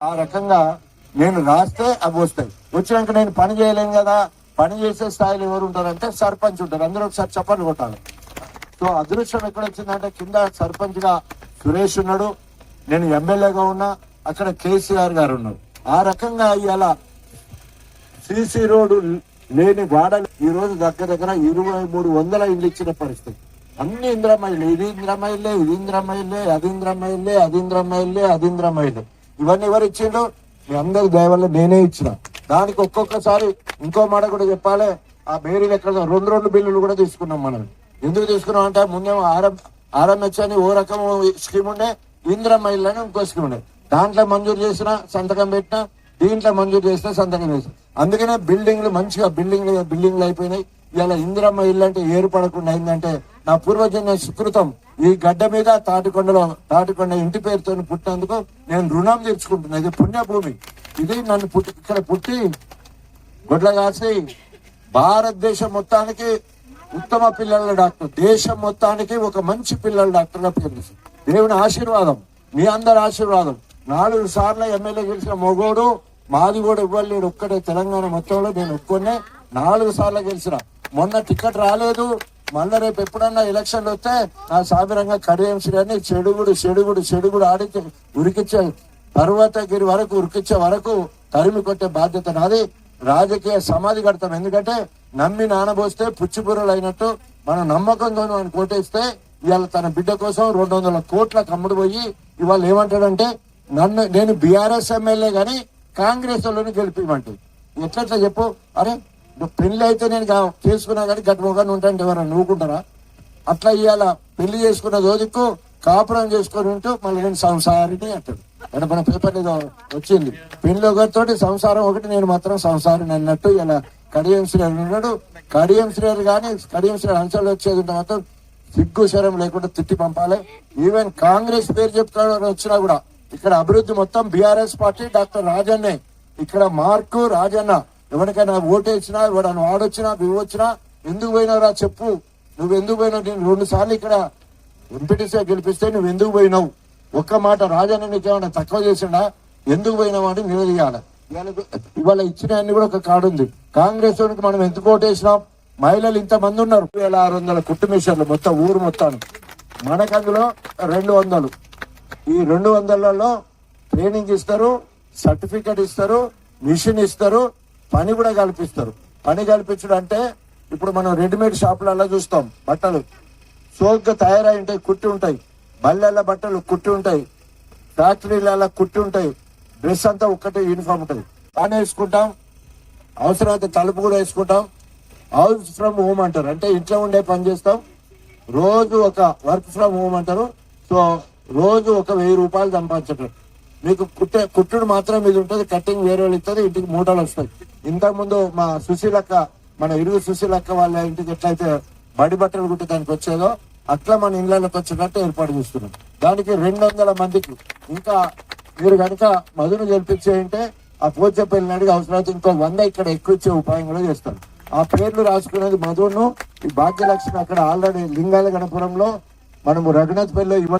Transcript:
ఆ రకంగా నేను రాస్తే అవి వస్తాయి. వచ్చినాక నేను పని చేయలేను కదా పని చేసే స్థాయిలో ఎవరు ఉంటారంటే సర్పంచ్ ఉంటారు. అందరూ ఒకసారి చప్పట్లు కొట్టాలి. సో అదృష్టం ఎక్కడ వచ్చిందంటే కింద సర్పంచ్గా సురేష్ ఉన్నాడు. నేను ఎమ్మెల్యేగా ఉన్నా అక్కడ కేసీఆర్ గారు ఉన్నారు. ఆ రకంగా ఇలా సిసి రోడ్డు లేని వాడలు ఈ రోజు దగ్గర దగ్గర ఇరవై మూడు వందల ఇల్లు ఇచ్చిన పరిస్థితి. అన్ని ఇంద్రమైళ్ళు ఇది ఇంద్రమైళ్ళే ఇది ఇంద్రమైళ్ళే అది ఇంద్రమైళ్ళే అది ఇంద్రమైళ్ళే అది ఇంద్రమైళ్ళే. ఇవన్నీ ఎవరు ఇచ్చిండ్రు? మీ అందరి దయవల్ల నేనే ఇచ్చిన. దానికి ఒక్కొక్కసారి ఇంకో మాట కూడా చెప్పాలి. ఆ బేరీలు ఎక్కడ రెండు రెండు బిల్లులు కూడా తీసుకున్నాం మనం ఎందుకు తీసుకున్నాం అంటే ముందేమో ఆరం ఆర్ఎంహెచ్ అని ఓ రకం స్కీమ్ ఉండే ఇంద్రమైల్ అని ఇంకో స్కీమ్ ఉండే. దాంట్లో మంజూరు చేసిన సంతకం పెట్టినా దీంట్లో మంజూరు చేసినా సంతకం చేసిన. అందుకనే బిల్డింగ్లు మంచిగా బిల్డింగ్లు బిల్డింగ్లు అయిపోయినాయి. ఇలా ఇందిరమ్మ ఇల్లు అంటే ఏర్పడకుండా అయిందంటే నా పూర్వజన్య సుకృతం. ఈ గడ్డ మీద తాటికొండలో తాటికొండ ఇంటి పేరుతో పుట్టినందుకు నేను రుణం తీర్చుకుంటున్నా. ఇది పుణ్యభూమి. ఇది నన్ను పుట్టి ఇక్కడ పుట్టి గొడ్ల కాసి భారతదేశం మొత్తానికి ఉత్తమ పిల్లల డాక్టర్. దేశం మొత్తానికి ఒక మంచి పిల్లల డాక్టర్గా పేరు. దేవుని ఆశీర్వాదం. మీ అందరి ఆశీర్వాదం. నాలుగు సార్లు ఎమ్మెల్యే గెలిచిన మొగోడు మాది కూడా ఇవ్వలేడు ఒక్కడే తెలంగాణ మొత్తంలో నేను ఒక్కనే నాలుగు సార్లు గెలిచిన. మొన్న టికెట్ రాలేదు. మళ్ళీ రేపు ఎప్పుడన్నా ఎలక్షన్లు వస్తే నా సాబిరంగా కడియం అని చెడుగుడు చెడుగుడు చెడుగుడు ఆడితే ఉరికిచ్చే పర్వతగిరి వరకు ఉరికిచ్చే వరకు తరిమి కొట్టే బాధ్యత నాది. రాజకీయ సమాధి కడతాం. ఎందుకంటే నమ్మి నానబోస్తే పుచ్చిపురులు అయినట్టు మనం నమ్మకంతో ఆయన కోటేస్తే ఇవాళ తన బిడ్డ కోసం రెండు వందల కోట్ల కమ్ముడు పోయి ఇవాళ ఏమంటాడంటే నన్ను నేను బీఆర్ఎస్ ఎమ్మెల్యే కానీ కాంగ్రెస్ వాళ్ళని గెలిపిమంటుంది ఎట్లట్లా చెప్పు? అరే నువ్వు పెళ్ళి అయితే నేను చేసుకున్నా కానీ గట్టి ఉంటాను ఎవరైనా నవ్వుకుంటారా అట్లా ఇవాళ పెళ్ళి చేసుకున్న రోజుకు కాపురం చేసుకొని ఉంటూ మళ్ళీ నేను సంసారిని అంటాడు. అంటే మన పేపర్ ఏదో వచ్చింది. పెళ్ళి ఒకరితోటి సంసారం ఒకటి నేను మాత్రం సంసారిని అన్నట్టు ఇలా కడియం శ్రీహరి ఉన్నాడు. కడియం శ్రీహరి కానీ కడియం శ్రీహరి అంశాలు వచ్చేది మాత్రం సిగ్గు శరం లేకుండా తిట్టి పంపాలి. ఈవెన్ కాంగ్రెస్ పేరు చెప్తాడు వచ్చినా కూడా ఇక్కడ అభివృద్ధి మొత్తం బీఆర్ఎస్ పార్టీ డాక్టర్ రాజన్నే. ఇక్కడ మార్కు రాజన్న ఎవరికైనా ఓటేసినా ఎవరైనా వాడొచ్చినా వచ్చినా ఎందుకు పోయినారా చెప్పు. నువ్వు ఎందుకు పోయినావు? నేను రెండు సార్లు ఇక్కడ ఎంపీటీసీ గెలిపిస్తే నువ్వు ఎందుకు పోయినావు? ఒక్క మాట రాజన్న నీకేమైనా తక్కువ చేసిండా? ఎందుకు పోయినావు అని నిలదీయాలి ఇవాళ- ఇచ్చిన అన్ని కూడా ఒక కార్డు ఉంది. కాంగ్రెస్ వాడికి మనం ఎందుకు ఓటేసినాం మహిళలు ఇంత మంది ఉన్నారు. వేల ఆరు వందల కుట్టు మిషన్లు మొత్తం ఊరు మొత్తం మనకు అందులో రెండు వందలు. ఈ రెండు వందలలో ట్రైనింగ్ ఇస్తారు సర్టిఫికెట్ ఇస్తారు మిషన్ ఇస్తారు పని కూడా కల్పిస్తారు. పని కల్పించడం అంటే ఇప్పుడు మనం రెడీమేడ్ షాపులలో చూస్తాం బట్టలు. సోగ్గా తయారై ఉంటాయి కుట్టి ఉంటాయి. బల్లెల బట్టలు కుట్టి ఉంటాయి. ఫ్యాక్టరీలలో కుట్టి ఉంటాయి. డ్రెస్ అంతా ఒక్కటే యూనిఫామ్ ఉంటుంది. పని వేసుకుంటాం. అవసరమైతే తలుపు కూడా వేసుకుంటాం. హౌస్ ఫ్రమ్ హోమ్ అంటారు. అంటే ఇంట్లో ఉండే పని చేస్తాం. రోజు ఒక వర్క్ ఫ్రమ్ హోమ్ అంటారు. సో రోజు ఒక వెయ్యి రూపాయలు సంపాదించటం. మీకు కుట్టే కుట్టుడు మాత్రం ఇది ఉంటుంది కటింగ్ వేరే వాళ్ళు ఇస్తుంది ఇంటికి మూటలు వస్తాయి. ఇంతకుముందు మా సుశీలక్క మన ఇరుగు సుశీలక్క వాళ్ళ ఇంటికి ఎట్లయితే బడి బట్టలు కుట్టి దానికి వచ్చేదో అట్లా మన ఇళ్ళలోకి వచ్చినట్టు ఏర్పాటు చేస్తున్నాం. దానికి రెండు వందల మందికి ఇంకా మీరు కనుక మధును గెలిపించేయంటే ఆ పోచపల్లిని అడిగి అవసరమైతే ఇంకో వంద ఇక్కడ ఎక్కువ ఇచ్చే ఉపాయం కూడా చేస్తాం. ఆ పేర్లు రాసుకునేది మధును ఈ భాగ్యలక్ష్మి అక్కడ ఆల్రెడీ లింగాల గణపురంలో మనము రఘునాథ్ పల్లిలో